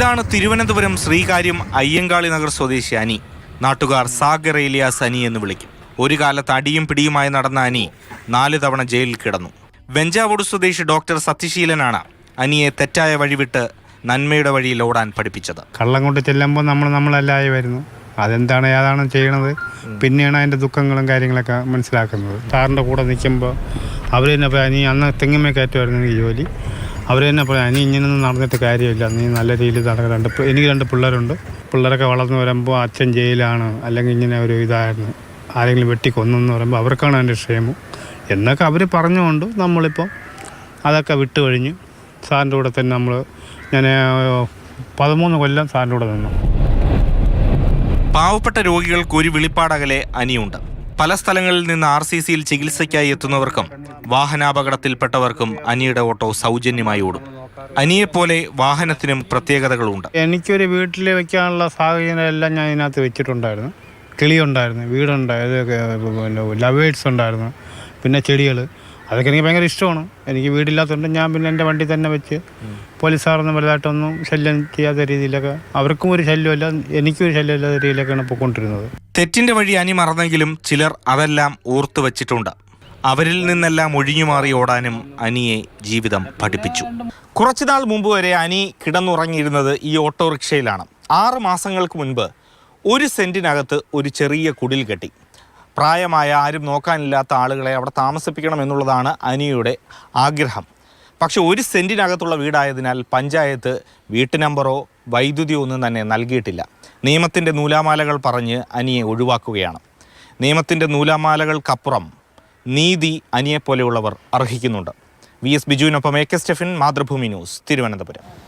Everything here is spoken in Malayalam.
ഇതാണ് തിരുവനന്തപുരം ശ്രീകാര്യം അയ്യങ്കാളി നഗർ സ്വദേശി അനി. നാട്ടുകാർ സാഗർ ഏലിയാസ് അനി എന്ന് വിളിക്കും. ഒരു കാലത്ത് അടിയും പിടിയുമായി നടന്ന അനി നാല് തവണ ജയിലിൽ കിടന്നു. വെഞ്ചാവോട് സ്വദേശി ഡോക്ടർ സത്യശീലനാണ് അനിയെ തെറ്റായ വഴിവിട്ട് നന്മയുടെ വഴിയിൽ ഓടാൻ പഠിപ്പിച്ചത്. കള്ളം കൊണ്ട് ചെല്ലുമ്പോൾ നമ്മൾ നമ്മളല്ലായി വരുന്നു. അതെന്താണ് ഏതാണ് ചെയ്യണത്? പിന്നെയാണ് അതിന്റെ ദുഃഖങ്ങളും കാര്യങ്ങളൊക്കെ മനസ്സിലാക്കുന്നത്. സാറിന്റെ കൂടെ നിൽക്കുമ്പോൾ അവർ തന്നെ അനി അന്ന് തെങ്ങുമേ കയറ്റുമായിരുന്നു ജോലി. അവർ തന്നെ പറയാം ഇങ്ങനൊന്നും നടന്നിട്ട് കാര്യമില്ല. നീ നല്ല രീതിയിൽ നടക്കുക രണ്ട് എനിക്ക് രണ്ട് പിള്ളേരുണ്ട്. പിള്ളേരൊക്കെ വളർന്നു വരുമ്പോൾ അച്ഛൻ ജയിലാണ് അല്ലെങ്കിൽ ഇങ്ങനെ ഒരു ഇതായിരുന്നു. ആരെങ്കിലും വെട്ടിക്കൊന്നെന്ന് പറയുമ്പോൾ അവർക്കാണ് അതിന്റെ ക്ഷേമം. എന്നൊക്കെ അവർ പറഞ്ഞുകൊണ്ട് നമ്മളിപ്പോൾ അതൊക്കെ വിട്ടു കഴിഞ്ഞ് സാറിന്റെ കൂടെ തന്നെ നമ്മൾ ഞാൻ പതിമൂന്ന് കൊല്ലം സാറിന്റെ കൂടെ നിന്നു. പാവപ്പെട്ട രോഗികൾക്ക് ഒരു വിളിപ്പാടകലെ അനിയുണ്ട്. പല സ്ഥലങ്ങളിൽ നിന്ന് ആർ സി സിയിൽ ചികിത്സയ്ക്കായി എത്തുന്നവർക്കും വാഹനാപകടത്തിൽപ്പെട്ടവർക്കും അനിയുടെ ഓട്ടോ സൗജന്യമായി ഓടും. അനിയെപ്പോലെ വാഹനത്തിനും പ്രത്യേകതകളുണ്ട്. എനിക്കൊരു വീട്ടിൽ വെക്കാനുള്ള സാഹചര്യങ്ങളെല്ലാം ഞാൻ ഇതിനകത്ത് വെച്ചിട്ടുണ്ടായിരുന്നു. കിളിയുണ്ടായിരുന്നു വീടുണ്ടായിരുന്നു ലവേഴ്സ് ഉണ്ടായിരുന്നു പിന്നെ ചെടികൾ അതൊക്കെ എനിക്ക് ഭയങ്കര ഇഷ്ടമാണ്. എനിക്ക് വീടില്ലാത്തതുകൊണ്ട് ഞാൻ പിന്നെ എന്റെ വണ്ടി തന്നെ വെച്ച് പോലീസുകാരൊന്നും വലുതായിട്ടൊന്നും ശല്യം ചെയ്യാത്ത രീതിയിലൊക്കെ അവർക്കും ഒരു ശല്യമല്ല എനിക്കും ഒരു ശല്യമില്ലാത്ത രീതിയിലൊക്കെയാണ് പോയിക്കൊണ്ടിരുന്നത് തെറ്റിന്റെ വഴി അനി മറന്നെങ്കിലും ചിലർ അതെല്ലാം ഓർത്തു വച്ചിട്ടുണ്ട്. അവരിൽ നിന്നെല്ലാം ഒഴിഞ്ഞുമാറി ഓടാനും അനിയെ ജീവിതം പഠിപ്പിച്ചു. കുറച്ചുനാൾ മുമ്പ് വരെ അനി കിടന്നുറങ്ങിയിരുന്നത് ഈ ഓട്ടോറിക്ഷയിലാണ്. ആറ് മാസങ്ങൾക്ക് മുൻപ് ഒരു സെന്റിനകത്ത് ഒരു ചെറിയ കുടിൽ കെട്ടി. പ്രായമായ ആരും നോക്കാനില്ലാത്ത ആളുകളെ അവിടെ താമസിപ്പിക്കണം എന്നുള്ളതാണ് അനിയുടെ ആഗ്രഹം. പക്ഷെ ഒരു സെന്റിനകത്തുള്ള വീടായതിനാൽ പഞ്ചായത്ത് വീട്ടു നമ്പറോ വൈദ്യുതിയോ ഒന്നും തന്നെ നൽകിയിട്ടില്ല. നിയമത്തിന്റെ നൂലാമാലകൾ പറഞ്ഞ് അനിയെ ഒഴിവാക്കുകയാണ്. നിയമത്തിന്റെ നൂലാമാലകൾക്കപ്പുറം നീതി അനിയെപ്പോലെയുള്ളവർ അർഹിക്കുന്നുണ്ട്. V S ബിജുവിനൊപ്പം A K Stephin Mathrubhumi news Thiruvananthapuram.